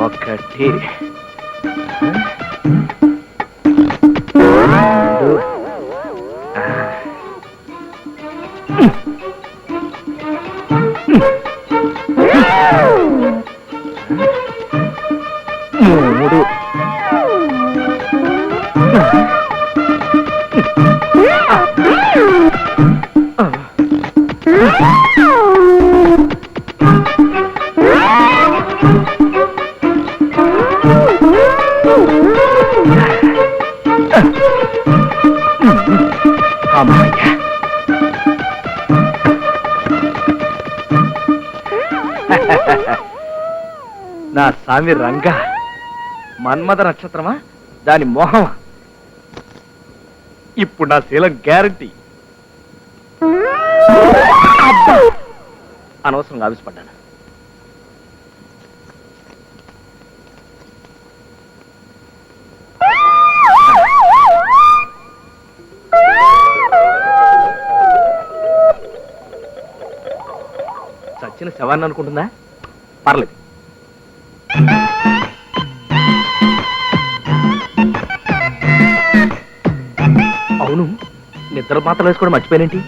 ఒకటి. అమ్మయ్య. నా స్వామి రంగ మన్మథ నక్షత్రమా? దాని మోహమా? ఇప్పుడు నా శీలం గ్యారంటీ. అనవసరంగా ఆవిష్పడ్డాను ఎవరిని అనుకుంటుందా? పర్లేదు. అవును నిద్ర పాత్రలు వేసుకోవడం మర్చిపోయినేంటి?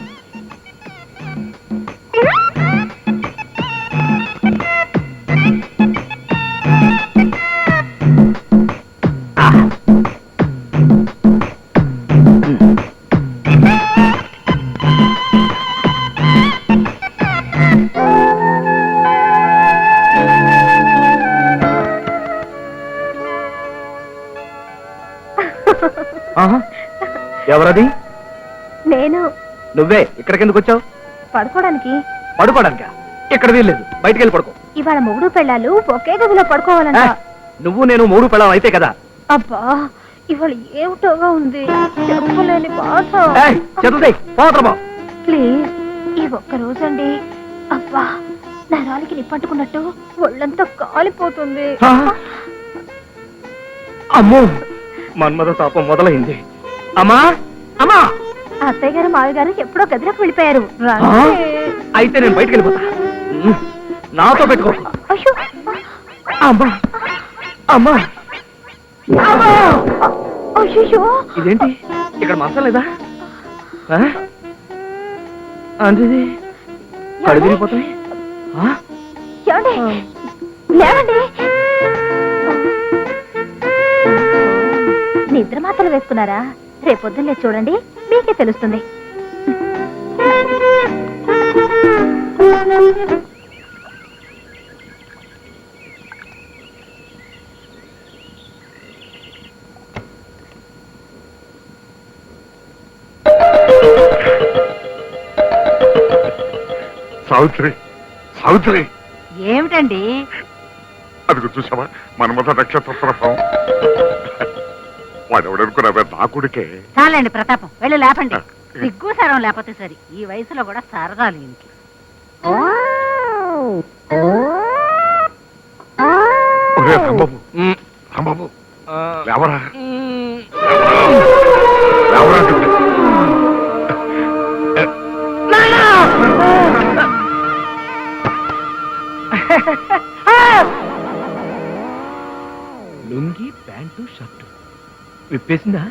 ఎవరది నేను. నువ్వే ఇక్కడికి ఎందుకు వచ్చావు? పడుకోవడానికి. పడుకోవడానికా? ఇక్కడ వీల్లేదు బయటికి వెళ్ళి పడుకో. ఇవాళ మొగుడు పెళ్ళాలు ఒకే గదిలో పడుకోవాలంట. నువ్వు నేను మూడు పెళ్ళం అయితే కదా? అబ్బా ఇవాళ ఏమిటోగా ఉంది? చెప్పలేని బాధ. చదువుతాయి ప్లీజ్ ఈ ఒక్క రోజండి. అబ్బా నరాలకి నిప్పట్టుకున్నట్టు ఒళ్ళంతా కాలిపోతుంది. అమ్మో మన్మథ తాపం మొదలైంది. అమ్మా అమ్మా! అత్తయ్య గారు మావి గారు ఎప్పుడో గదిలోకి వెళ్ళిపోయారు. అయితే నేను బయటికి వెళ్ళిపోతా. నాతో పెట్టుకో. అమ్మా! అమ్మా! ఇదేంటి? ఇక్కడ మంచం లేదా? అంటే కడు తిరిగిపోతాయి నిద్ర మాత్రలు వేసుకున్నారా? రేపొద్దున్నే చూడండి మీకే తెలుస్తుంది. సావిత్రి సావిత్రి. ఏమిటండి? అదిగో చూసావా? మన్మథ నక్షత్ర ప్రభావం వాడెవడనుకున్నావే నా కొడుకే. చాలండి ప్రతాపం. వెళ్ళి లేపండి. సిగ్గు సరం లేకపోతే సరి. ఈ వయసులో కూడా సరదాలు ఇంకి ఒరే రాంబాబు. ఉమ్, రాంబాబు. ఆ, లేవరా. ఉమ్. లేవరా అంటే. Lungi pant shirt. విప్పేసిందా?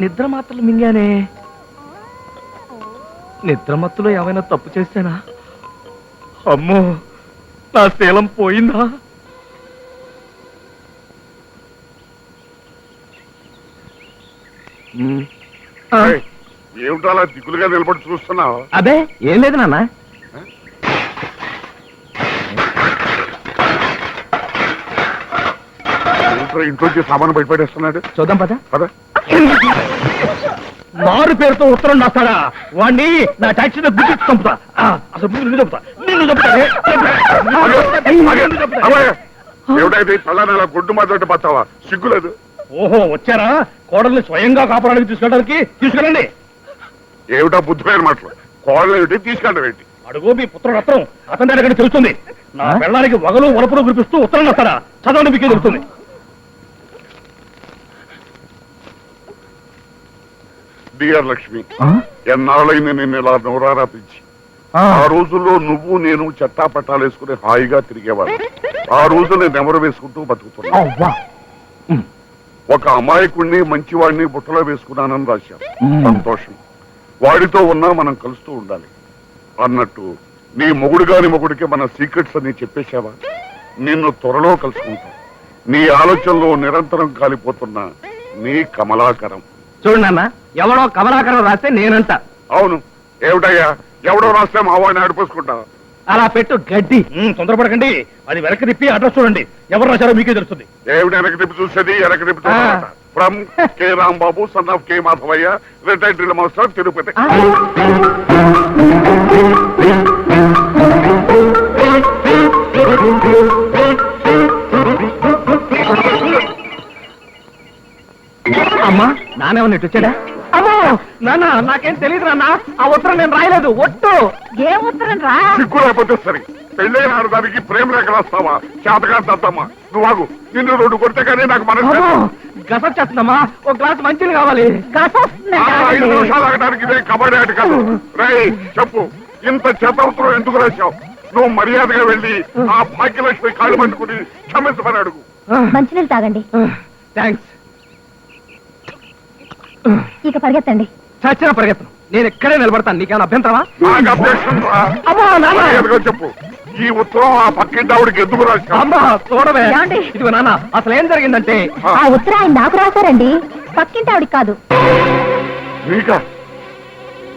నిద్ర మాత్రలు మింగానే. నిద్ర మత్తులో ఏమైనా తప్పు చేశానా అమ్మో నా శీలం పోయిందా? ఏమిటో అలా దిగులుగా నిలబడి చూస్తున్నావు? అదే ఏం లేదు నాన్న. ఏమిట్రా ఇంట్లోంచి సామాను బయటపడేస్తున్నాడు. చూద్దాం పద. కదా మారు పేరుతో ఉత్తరం రాస్తాడా? వాణ్ణి నా టాక్సీలో గుర్తించి చంపుతా. అసలు నిన్ను చంపుతా. నిన్ను చంపుతా. అలా గుడ్డు మాట్లాడి పత్తావా సిగ్గులేదు. ఓహో వచ్చారా? కోడల్ని స్వయంగా కాపాడానికి తీసుకెళ్ళడానికి తీసుకెళ్ళండి. ఏమిటా బుద్ధిపోయిన మాటలు? కోడలు ఏమిటి? తీసుకెళ్ళడం ఏంటి? అడుగు మీ పుత్రుడు రత్నం అతని దగ్గర తెలుస్తుంది. నా పెళ్ళానికి వగలు వలపులు కురిపిస్తూ ఉత్తరం రాస్తాడా? చదవండి మీకే తెలుస్తుంది? డియర్ లక్ష్మి ఎన్నాళ్ళైంది నేను ఇలా నోరారా పిలిచి ఆ రోజుల్లో నువ్వు నేను చెట్టా పట్టాలు వేసుకుని హాయిగా తిరిగేవాడు ఆ రోజుని నెమరు వేసుకుంటూ బతుకుతున్నా. ఒక అమాయకుణ్ణి మంచివాడిని బుట్టలో వేసుకున్నానని రాశాం. సంతోషం. వాడితో ఉన్నా మనం కలుస్తూ ఉండాలి. అన్నట్టు నీ మొగుడు గాని మొగుడికి మన సీక్రెట్స్ అన్ని చెప్పేశావా? నిన్ను త్వరలో కలుసుకుంటాం. నీ ఆలోచనలో నిరంతరం కాలిపోతున్న నీ కమలాకరం. చూడు నాన్న ఎవడో కమలాకరం రాస్తే నేనంట. అవును. ఏమిటయ్యా? ఎవడో రాస్తే మా వాడిని ఆడిపోసుకుంటా అలా పెట్టు గడ్డి. తొందరపడకండి. అది వెనక్కి తిప్పి అడ్రస్ చూడండి. ఎవరు రాశారో మీకే తెలుస్తుంది. ఏమిటి వెనక తిప్పి చూసేది? వెనక తిప్పి. From K Rambabu son of K Madhavayya retired drill master Tirupati. అమ్మా నానేమన్నా ఇటు వచ్చాడా అమ్మో! నాన్న నాకేం తెలియదు నాన్న. ఆ ఉత్తరం నేను రాయలేదు. ఒట్టు! ఏ ఉత్తరం రా? సిగ్గు లేకపోతే సరే. పెళ్ళైన ఆడదానికి ప్రేమ రేఖ రాస్తావా? చేతగా తద్దమ్మా నువ్వు ఆగు. నిన్ను రెండు కొడితే కానీ నాకు మనసు అమ్మో! గసొచ్చేస్తుందమ్మా ఒక గ్లాస్ మంచిది కావాలి. ఆ, ఐదు నిమిషాలు ఆగడానికి ఇదే కబడ్డీ ఆట కాదు. రేయ్ చెప్పు. ఇంత చేతవసరం ఎందుకు రాశావు? నువ్వు మర్యాదగా వెళ్ళి ఆ. భాగ్యలక్ష్మి కాళ్ళు పట్టుకుని క్షమించమని అడుగు. మంచినీళ్ళు తాగండి. థ్యాంక్స్ ఇక పరిగెత్తండి. చచ్చిన పరిగెత్తను. నేను ఇక్కడే నిలబడతాను. నీకేమైనా అభ్యంతరమా? నాకు అభ్యక్షం రా. అమ్మా నాన్న! మర్యాదగా చెప్పు. ఈ ఉత్తరం ఆ పక్కింటి ఆవిడకి ఎందుకు రాశావు? అమ్మా చూడవే. ఏమండి? ఇదిగో నాన్న అసలు ఏం జరిగిందంటే? ఆ. ఉత్తరం ఆయన నాకు రాశారండి. పక్కింటి ఆవిడికి కాదు. నీకా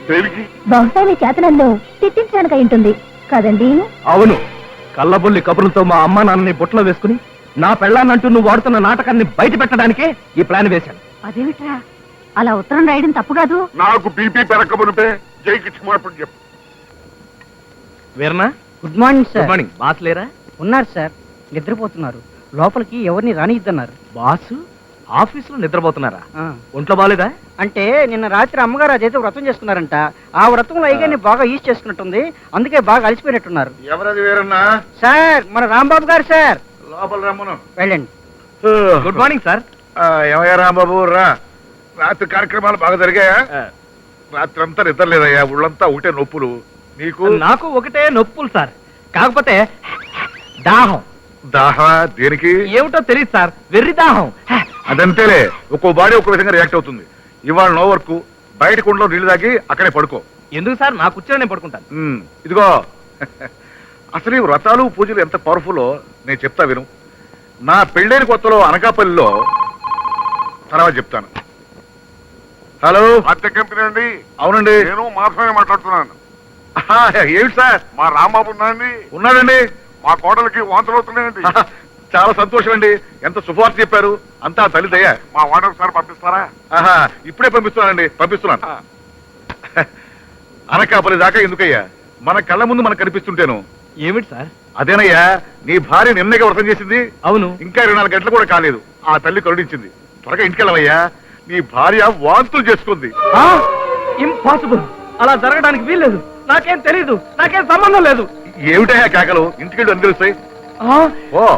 దేనికి బహుశా మీ చేతనంలో తిట్టించడానికి అయి ఉంటుంది. కదండి? అవును. కళ్ళబొల్లి కబుర్లతో మా అమ్మ నాన్నని బుట్టలో వేసుకుని నా పెళ్ళాన్నంటూ నువ్వు వాడుతున్న నాటకాన్ని బయట పెట్టడానికే ఈ ప్లాన్ వేశాను. అదేమిట్రా? అలా ఉత్తరం రాయడం తప్పు కాదు. నాకు బీపీ పెరగమునిపే జైకి క్షమాపణ చెప్పు. వీరనా good morning good sir morning boss లేరా? ఉన్నారు సార్ నిద్రపోతున్నారు. లోపలికి ఎవరిని రానిద్దన్నారు బాసు? ఆఫీసులో నిద్రపోతున్నారా? ఆ, ఒంట్లో బాలేదా? అంటే నిన్న రాత్రి అమ్మగారు అదైతే వ్రతం చేసుకున్నారంట ఆ వ్రతంలో అయ్యగారిని బాగా యూజ్ చేసుకున్నట్టుంది. అందుకే బాగా అలసిపోయినట్టున్నారు. ఎవరది వేరన్నా? సార్ మన రాంబాబు గారు సార్. లోపల రమ్మను. వెళ్ళండి. గుడ్ మార్నింగ్ సార్ ఏమయ్యా రాంబాబు? రా. రాత్రి కార్యక్రమాలు బాగా జరిగాయా? రాత్రి అంతా నిద్ర లేదయ్యా ఊళ్ళంతా ఒకటే నొప్పులు. నీకు? నాకు ఒకటే నొప్పులు సార్. కాకపోతే దాహం. దాహ దేనికి? ఏమిటో తెలియదు సార్. వెర్రి దాహం. అదంతేలే ఒక్కో బాడీ ఒక్కో విధంగా రియాక్ట్ అవుతుంది. ఇవాళ నో వర్క్ బయట కుండలో నీళ్ళు తాగి అక్కడే పడుకో. ఎందుకు సార్? నా కూర్చొని నేను పడుకుంటాను. ఇదిగో. అసలు ఈ వ్రతాలు పూజలు ఎంత పవర్ఫుల్లో నేను చెప్తా విను. నా పెళ్ళైన కొత్తలో అనకాపల్లిలో తర్వాత చెప్తాను. హలో. అద్దె కంపెనీ అండి. అవునండి. నేను మాత్రమే మాట్లాడుతున్నాను. ఏమిటి సార్? మా రాంబాబు ఉన్నాడండి. ఉన్నాడండి. మా కోడలికి వాంతులు అవుతున్నాయండి. చాలా సంతోషం అండి ఎంత శుభవార్త చెప్పారు. అంతా తల్లి దయ మా వాడు ఒకసారి పంపిస్తారా? ఆహా ఇప్పుడే పంపిస్తున్నానండి. పంపిస్తున్నాను. అనకాపల్లి దాకా ఎందుకయ్యా? మన కళ్ళ ముందు మనకు కనిపిస్తుంటేను. ఏమిటి సార్? అదేనయ్యా నీ భార్య నిన్నగా వ్రతం చేసింది. అవును. ఇంకా ఇరవై నాలుగు గంటలు కూడా కాలేదు. ఆ తల్లి కరుణించింది. త్వరగా ఇంటికెళ్ళవయ్యా నీ భార్య వాంతులు చేసుకుంది. ఇంపాసిబుల్ అలా జరగడానికి వీల్లేదు. నాకేం తెలీదు. నాకేం సంబంధం లేదు. ఏమిటయ్యా కేకలు? ఇంటికెళ్ళి అని ఓ.